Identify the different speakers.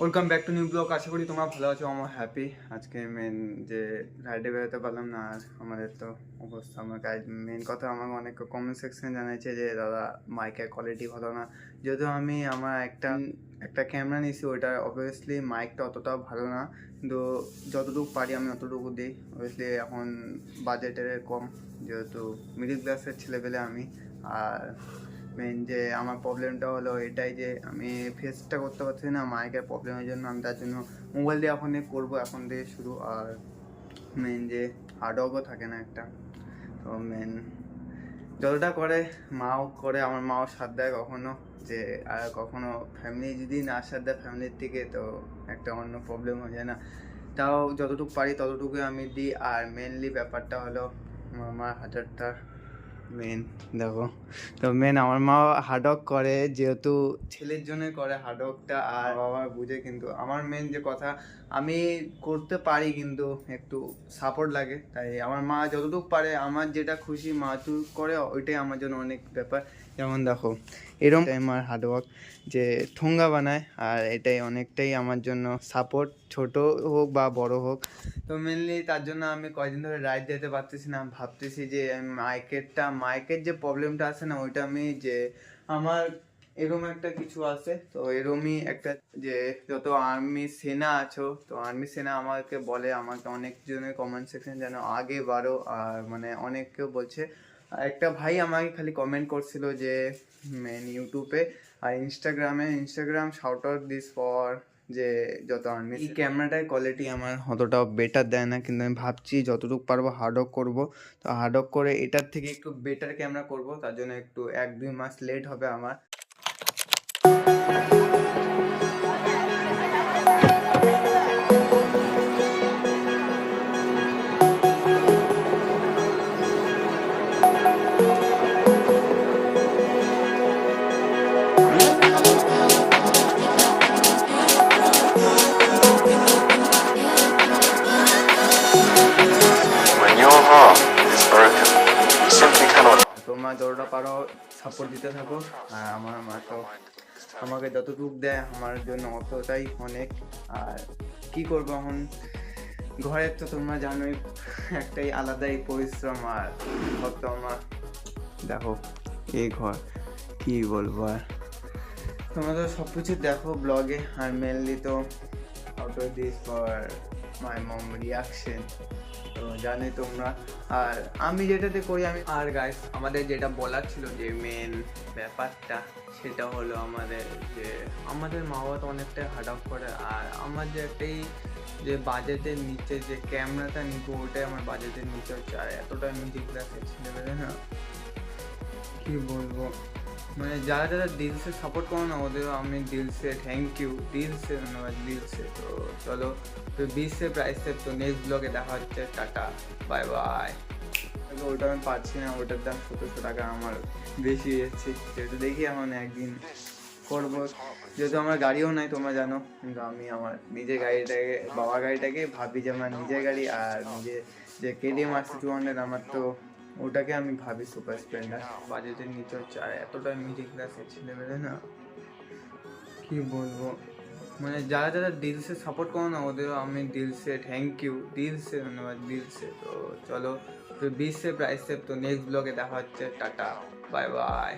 Speaker 1: Welcome back to new vlog আশা করি তোমরা ভালো আছো আমার হ্যাপি আজকে মেন যে রাইডে বেরোতে পারলাম না আর আমাদের তো অবস্থা আমার মেন কথা আমাকে অনেক কমেন্ট সেকশন জানাইছে যে, দাদা মাইকের কোয়ালিটি ভালো না। যেহেতু আমি আমার একটা একটা ক্যামেরা নিয়েছি, ওইটা অবভিয়াসলি মাইকটা অতটাও ভালো না। কিন্তু যতটুকু পারি আমি অতটুকু দিই। অবভিয়াসলি এখন বাজেটের কম, যেহেতু মিডিল ক্লাসের ছেলেপেলে আমি। আর মেন যে আমার প্রবলেমটা হলো এটাই যে আমি ফেসটা করতে পারছি না, মাইকের প্রবলেমের জন্য আমি তার জন্য মোবাইল দিয়ে এখন করব, এখন দিয়ে শুরু। আর মেন যে হার্ডওয়ার্কও থাকে না একটা। তো মেন যতটা করে মাও করে, আমার মাও সাথ দেয় কখনো যে, আর কখনো ফ্যামিলি যদি না সাথ দেয় ফ্যামিলির থেকে, তো একটা অন্য প্রবলেম হয়ে যায় না। তাও যতটুকু পারি ততটুকুই আমি দিই। আর মেনলি ব্যাপারটা হলো আমার হাজারটা মেন দেখো। তো মেন আমার মা হার্ডওয়ার্ক করে, যেহেতু ছেলের জন্য করে হার্ডওয়ার্কটা আর বাবা বুঝে কিন্তু আমার মেন যে কথা, আমি করতে পারি কিন্তু একটু সাপোর্ট লাগে। তাই আমার মা যতটুকু পারে, আমার যেটা খুশি মা তু করে, ওইটাই আমার জন্য অনেক ব্যাপার। যেমন দেখো এরকম আমার হার্ডওয়ার্ক যে ঠোঙ্গা বানায়, আর এটাই অনেকটাই আমার জন্য সাপোর্ট ছোট হোক বা বড় হোক। তো মেনলি তার জন্য আমি কয়দিন ধরে রাইড দিতে পারতেছি না, ভাবতেছি যে মাইকেরটা, মাইকের যে প্রবলেমটা আছে না, ওইটা আমি যে আমার এরকম একটা কিছু আছে, তো এরমই একটা যে যত আর্মি সেনা আছো, তো আর্মি সেনা আমাকে বলে, আমাকে অনেকজনের কমেন্ট সেকশন যেন আগে বাড়ো, আর মানে অনেককেও বলছে একটা ভাই আমাকে খালি কমেন্ট করছিল যে মেন ইউটিউবে আর ইনস্টাগ্রামে Instagram shout out this for যে যত আর্মি এই ক্যামেরাটার কোয়ালিটি আমার অতটা বেটার দেয় না কিন্তু আমি ভাবছি যতটুকু পারব হার্ড হার্ডওয়ার্ক করব। তো হার্ড হার্ডওয়ার্ক করে এটার থেকে একটু বেটার ক্যামেরা করব তার জন্য একটু এক দুই মাস লেট হবে আমার। তোমরা যতটা পারো সাপোর্ট দিতে থাকো। আর আমার মা তো আমাকে যতটুকু দেয়, আমার জন্য অতটাই অনেক। আর কি করব এখন? ঘরের তো তোমরা জানোই, একটাই আলাদাই পরিশ্রম আর ঘর তো আমার। দেখো এই ঘর, কি বলব আর? তোমরা তো সব কিছু দেখো ব্লগে, আর মেনলি তো out of this for my mom reaction তো জানে তোমরা। আর আমি যেটাতে করি, আমি আর গাইস আমাদের যেটা বলার ছিল যে মেন ব্যাপারটা, সেটা হলো আমাদের যে আমাদের মা বাবা তো অনেকটা হার্ড করে, আর আমার যে একটাই যে বাজেটের নিচে, যে ক্যামেরাটা নিবো, ওটাই আমার বাজেটের নিচে হচ্ছে। আর এতটা মিডিল ক্লাসের ছেলেমেলে না, কি বলব? মানে যারা যারা ডিলসে সাপোর্ট করো না ওদেরও আমি ডিলসে থ্যাংক ইউ ডিলসে ধন্যবাদ ডিলসে তো চলো, তো বিশে প্রাইসে তো নেক্সট ব্লগে দেখা হচ্ছে। টাটা বাই বাই ওটা আমি পাচ্ছি না, ওটার দাম সতেরোশো টাকা, আমার বেশি যাচ্ছে যেহেতু দেখি এখন একদিন করব। যেহেতু আমার গাড়িও নাই, তোমরা জানো। কিন্তু আমি আমার নিজের গাড়িটাকে বাবা গাড়িটাকে ভাবি যে আমার নিজের গাড়ি আর নিজে যে কেডিএম আসছে টু হান্ড্রেড আমার তো ওটাকে আমি ভাবি সুপার স্প্লেন্ডার বাজেটের নিচে হচ্ছে, আর এতটা মিডিল ক্লাসের ছেলেমেলে না, কি বলব? মানে যারা যারা দিলসে সাপোর্ট করো না, ওদেরও আমি দিলসে থ্যাংক ইউ দিলসে ধন্যবাদ দিলসে তো চলো তো বিশে প্রাইসে তো নেক্সট ব্লগে দেখা হচ্ছে। Tata bye bye